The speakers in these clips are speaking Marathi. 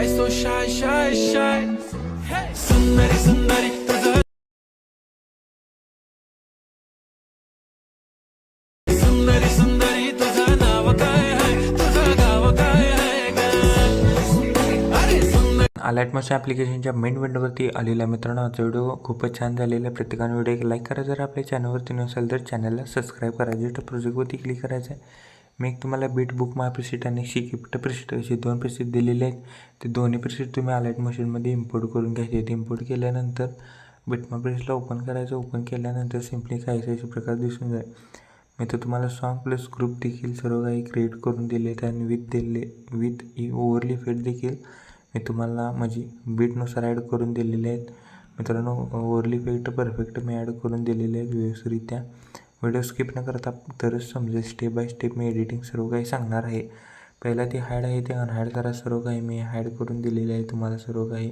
Why so shy, shy, shy? सुंदरी सुंदरी तुझं सुंदरी सुंदरी तुझं नाव काय आहे तुझं गाव काय आहे ग अरे सुंदर अलर्ट ॲप्लिकेशनच्या मेन विंडोवरती आलेला मित्रांनो आजचा व्हिडिओ खूपच छान झालेला आहे. प्रत्येकाने व्हिडिओ एक लाईक करा. जर आपल्या चॅनलवरती नसेल तर चॅनलला सबस्क्राईब करा. जस्ट प्रोजेक्टवरती क्लिक करायचं आहे मी एक तुम्हाला बीट बुक माय प्रिसिट आणि शिकिप्ट प्रिसिट असे दोन प्रिसिट दिलेले आहेत. ते दोन्ही प्रिसिट तुम्ही अलर्ट मशीनमध्ये इम्पोर्ट करून घ्यायचे आहेत. इम्पोर्ट केल्यानंतर बीट माय प्रिसिटला ओपन करायचं. ओपन केल्यानंतर सिम्पली काहीच अशा प्रकार दिसून जाईल मी तर तुम्हाला सॉन्ग प्लस ग्रुप देखील सर्व काही क्रिएट करून दिले आहेत आणि विथ दिले विथ ई ओव्हरली फेट देखील मी तुम्हाला माझी बीटनुसार ॲड करून दिलेले आहेत. मित्रांनो ओव्हरली फेक्ट परफेक्ट मी ॲड करून दिलेले आहेत व्यवस्थितरित्या. व्हिडिओ स्किप न करता तरच समजेल. स्टेप बाय स्टेप मी एडिटिंग सर्व काही सांगणार आहे. पहिला ते हायड आहे ते अनहायड करा सर्व काही. मी हायड करून दिलेले आहे तुम्हाला सर्व काही.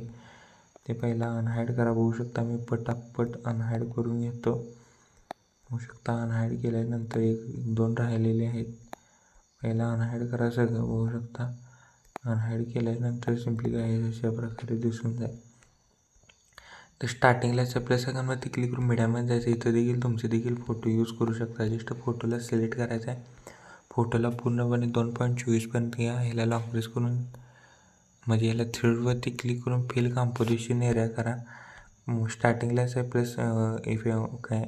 ते पहिला अनहायड करा. बघू शकता मी पटापट अनहायड करून घेतो. बघू शकता अनहायड केल्यानंतर एक दोन राहिलेले आहेत. पहिला अनहायड करा सगळं. बघू शकता. अनहायड केल्यानंतर सिम्पली काय अशा प्रकारे दिसून जाईल. तर स्टार्टिंगलाच आपल्या सगळ्यांवरती क्लिक करून मीडियामध्ये जायचं इथं देखील तुमचे देखील फोटो यूज करू शकता. जस्ट फोटोला सिलेक्ट करायचा आहे फोटोला पूर्णपणे दोन पॉईंट चोवीसपर्यंत घ्या ह्याला लॉंग प्रेस करून म्हणजे ह्याला थ्रीडवरती क्लिक करून फिल कॉम्पोजिशन एरिया करा. स्टार्टिंगलाच आहे प्लस इफ काय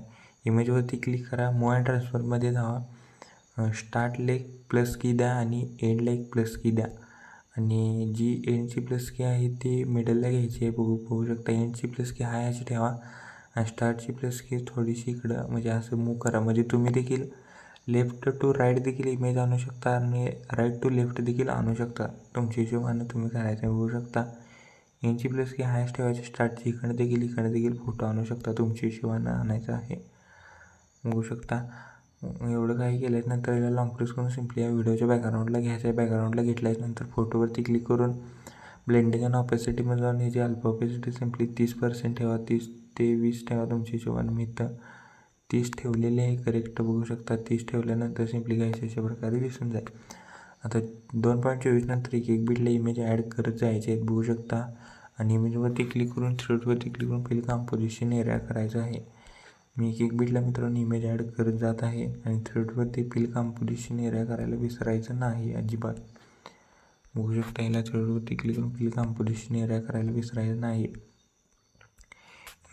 इमेजवरती क्लिक करा. मो अँड ट्रान्सफरमध्ये जावा. स्टार्ट लेक प्लस की द्या आणि एंड लेक प्लस की द्या. आणि जी एंडची प्लस की आहे ती मिडलला घ्यायची आहे. बघू बघू शकता. एंडची प्लस की हाय अशी ठेवा. आणि स्टार्टची प्लस की थोडीशी इकडं म्हणजे असं मूव करा. म्हणजे तुम्ही देखील लेफ्ट टू राईट देखील इमेज आणू शकता आणि राईट टू लेफ्ट देखील आणू शकता. तुमच्या हिशोबानं तुम्ही करायचं बघू शकता. यांची प्लस की हायस्ट ठेवायची. स्टार्टची इकडे देखील इकडे देखील फोटो आणू शकता. तुमच्या हिशोबानं आणायचं आहे. बघू शकता. एवढं काही केल्यानंतर याला लाँग प्रेस करून सिम्पली या व्हिडिओच्या बॅकग्राऊंडला घ्यायचं आहे. बॅकग्राऊंडला घेतल्यानंतर फोटोवरती क्लिक करून ब्लेंडिंग आणि ऑपॅसिटीमध्ये जाऊन ह्याची अल्प ऑपॅसिटी सिम्पली तीस पर्सेंट ठेवा. तीस ते वीस ठेवा तुमच्या हिशोबाने. मी इथं तीस ठेवलेली आहे. करेक्ट बघू शकता. तीस ठेवल्यानंतर सिम्पली घ्यायचे अशा प्रकारे दिसून जाईल. आता दोन पॉईंट चोवीस नंतर एक एक बीटला इमेज ॲड करत जायचे आहेत. बघू शकता. आणि इमेजवरती क्लिक करून थ्रेडवरती क्लिक करून पहिले कॉम्पोजिशन एरिया करायचं आहे. मी एक एक बीटला मित्रांनो इमेज ॲड करत जात आहे आणि थ्रेडवरती फिल कॉम्पोजिशन एरिया करायला विसरायचं नाही अजिबात. बघू शकता याला थ्रेडवरती क्लिक करून फिल कॉम्पोजिशन एरिया करायला विसरायचं नाही.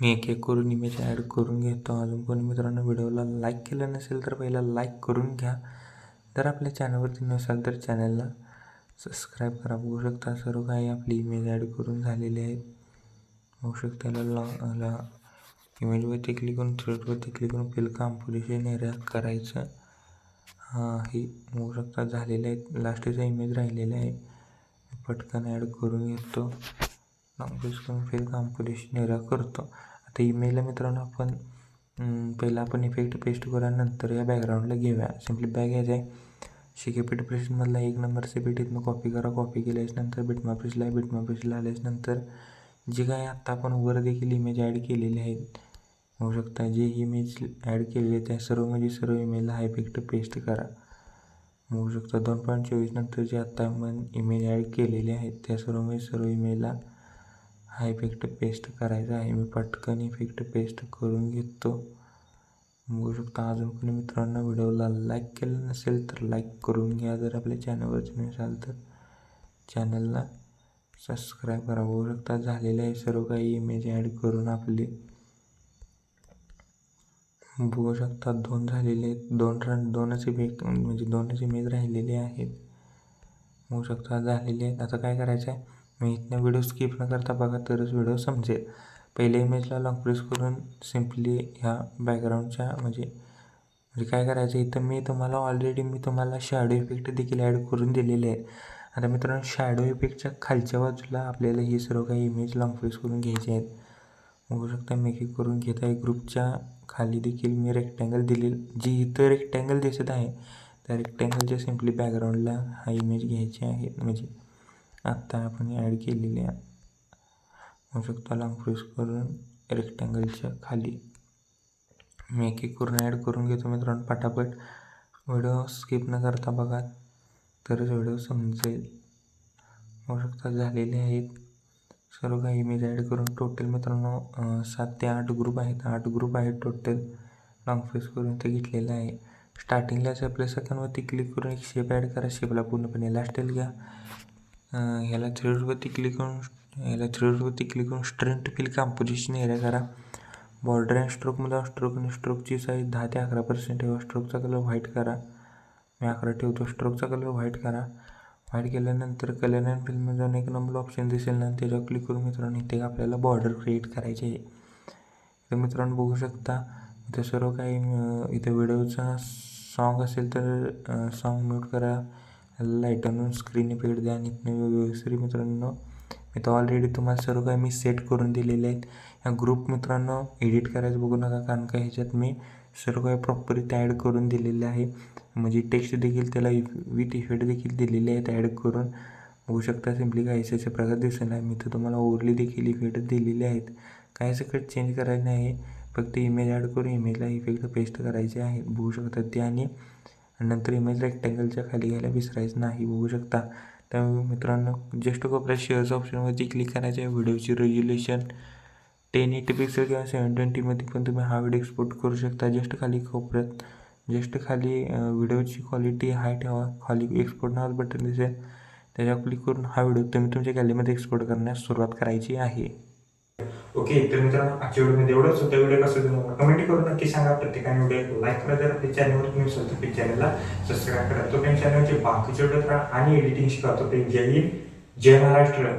मी एक एक करून इमेज ॲड करून घेतो. अजून कोणी मित्रांनो व्हिडिओला लाईक केलं नसेल तर पहिला लाईक करून घ्या. जर आपल्या चॅनलवरती नसाल तर चॅनलला सबस्क्राईब करा. बघू शकता सर्व काही आपली इमेज ॲड करून झालेली आहेत. बघू शकता याला लॉ इमेजवरती क्लिक करून थ्रेडवरती क्लिक करून फिल कॉम्पोजिशन एरिया करायचं. हां हे शकता झालेलं आहे. लास्टचा इमेज राहिलेला आहे. पटकन ॲड करून घेतो लॉंग करून फिल कॉम्पोजिशन एरिया करतो. आता इमेजला मित्रांनो आपण पहिला आपण इफेक्ट पेस्ट करूया नंतर या बॅकग्राऊंडला घेऊया. सिम्पली बॅग घ्यायचं आहे. शिकेपीठ प्रेसमधला एक नंबरचे बीट इथनं कॉपी करा. कॉपी केल्याच्यानंतर बिटमा प्रेसला बिटमा प्रेसला आल्याच्यानंतर जे काय आत्ता आपण वर देखील इमेज ॲड केलेली आहेत होऊ शकता. जे इमेज ॲड केलेले त्या सर्व म्हणजे सर्व इमेजला हा इफेक्ट पेस्ट करा. होऊ शकता. दोन पॉईंट चोवीस नंतर जे आत्ता आपण इमेज ॲड केलेले आहेत त्या सर्व म्हणजे सर्व इमेजला हा इफेक्ट पेस्ट करायचा आहे. मी पटकन इफेक्ट पेस्ट करून घेतो. बघू शकता. अजून कोणी मित्रांनो व्हिडिओला लाईक केलं नसेल तर लाईक करून घ्या. जर आपल्या चॅनलवरती नसाल तर चॅनलला सबस्क्राईब करा. बघू शकता. झालेले आहे सर्व काही इमेज ॲड करून आपले बघू शकता दोन झालेले आहेत दोन रन दोनच इफेक्ट म्हणजे दोनच इमेज राहिलेले आहेत. बघू शकता झालेले आहेत. आता काय करायचं आहे मी इथनं व्हिडिओ स्किप न करता बघा तरच व्हिडिओ समजेल. पहिल्या इमेजला लॉन्ग प्रेस करून सिम्पली ह्या बॅकग्राऊंडच्या म्हणजे म्हणजे काय करायचं? इथं मी तुम्हाला ऑलरेडी मी तुम्हाला शॅडो इफेक्ट देखील ॲड करून दिलेले आहेत. आता मित्रांनो शॅडो इफेक्टच्या खालच्या बाजूला आपल्याला हे सर्व काही इमेज लॉन्ग प्रेस करून घ्यायचे आहेत. बघू शकता. मी एक एक करून घेत आहे. ग्रुपच्या खाली देखील मी रेक्टँगल दिली जी इथं रेक्टँगल दिसत आहे त्या रेक्टँगलच्या सिम्पली बॅकग्राऊंडला हा इमेज घ्यायची आहे. म्हणजे आत्ता आपण ॲड केलेली आहे होऊ शकता लॉंग प्रेस करून रेक्टँगलच्या खाली. मी एक एक करून ॲड करून घेतो मित्रांनो पटापट. व्हिडिओ स्किप न करता बघा तरच व्हिडिओ समजेल. होऊ शकता झालेले आहेत. सर्व काही इमेज ॲड करून टोटल मित्रांनो सात ते आठ ग्रुप आहेत. आठ ग्रुप आहेत टोटल लॉंग फेस करून ते घेतलेलं आहे. स्टार्टिंगलाच आपल्या सेकंडवरती क्लिक करून एक शेप ॲड करा. शेपला पूर्णपणे लास्टेल घ्या. अं, ह्याला थ्रेडवरती क्लिक करून ह्याला थ्रेडवरती क्लिक करून स्ट्रेंथ फिल कॉम्पोजिशन एरिया करा. बॉर्डर अँड स्ट्रोकमध्ये स्ट्रोक आणि स्ट्रोकची साईज दहा ते अकरा पर्सेंट ठेवा स्ट्रोकचा कलर व्हाईट करा. मी अकरा ठेवतो. स्ट्रोकचा कलर व्हाईट करा. व्हाईट केल्यानंतर कलर अँड फिल्ममध्ये जाऊन एक नंबर ऑप्शन दिसेल ना त्याच्यावर क्लिक करून मित्रांनो इथे आपल्याला बॉर्डर क्रिएट करायची आहे. तर मित्रांनो बघू शकता इथं सर्व काही इथं व्हिडिओचा सॉन्ग असेल तर सॉन्ग म्यूट करा. लाइट आणून स्क्रीन इफेक्ट द्या आणि व्यवस्थित मित्रांनो इथं ऑलरेडी तुम्हाला सर्व काही मी सेट करून दिलेले आहेत. ह्या ग्रुप मित्रांनो एडिट करायचं बघू नका कारण का ह्याच्यात मी सर्व काही प्रॉपर इथे ॲड करून दिलेले आहे. म्हणजे टेक्स्ट देखील त्याला विथ इफेक्ट देखील दिलेले आहेत ॲड करून. बघू शकता सिम्पली काही असे प्रकार दिसत आहे मी तर तुम्हाला ओवरली देखील इफेक्ट दिलेले आहेत. काही सगळं चेंज करायचं नाही. फक्त इमेज ॲड करून इमेजला इफेक्ट पेस्ट करायचे आहे. बघू शकता ते आणि नंतर इमेज रेक्टँगलच्या खाली घ्यायला विसरायचं नाही. बघू शकता. त्यामुळे मित्रांनो जस्ट कोपऱ्यात शेअर्स ऑप्शनवरती क्लिक करायचं आहे व्हिडिओची रेज्युलेशन टेन एटी पिक्सल किंवा सेवन ट्वेंटीमध्ये पण तुम्ही हा व्हिडिओ एक्सपोर्ट करू शकता. जस्ट खाली कोपऱ्यात जस्ट खाली व्हिडिओची क्वालिटी हाय ठेवा. खाली एक्सपोर्ट नावाचं बटन दिसेल. त्याच्यावर क्लिक करून हा व्हिडिओ तुम्ही तुमच्या गॅलरीमध्ये एक्सपोर्ट करण्यास सुरुवात करायची आहे. ओके तर मित्रांनो आजच्या व्हिडिओमध्ये एवढंच होतं. व्हिडिओ कसं तुम्हाला कमेंट करून नक्की सांगा. प्रत्येकाने व्हिडिओ लाईक करा. जर आपल्या चॅनलवर तुम्ही असेल तर चॅनलला सबस्क्राईब करा. तो चॅनलचे बाकीचे व्हिडिओ करा आणि एडिटिंग शिकवतो जय हिंद जय महाराष्ट्र.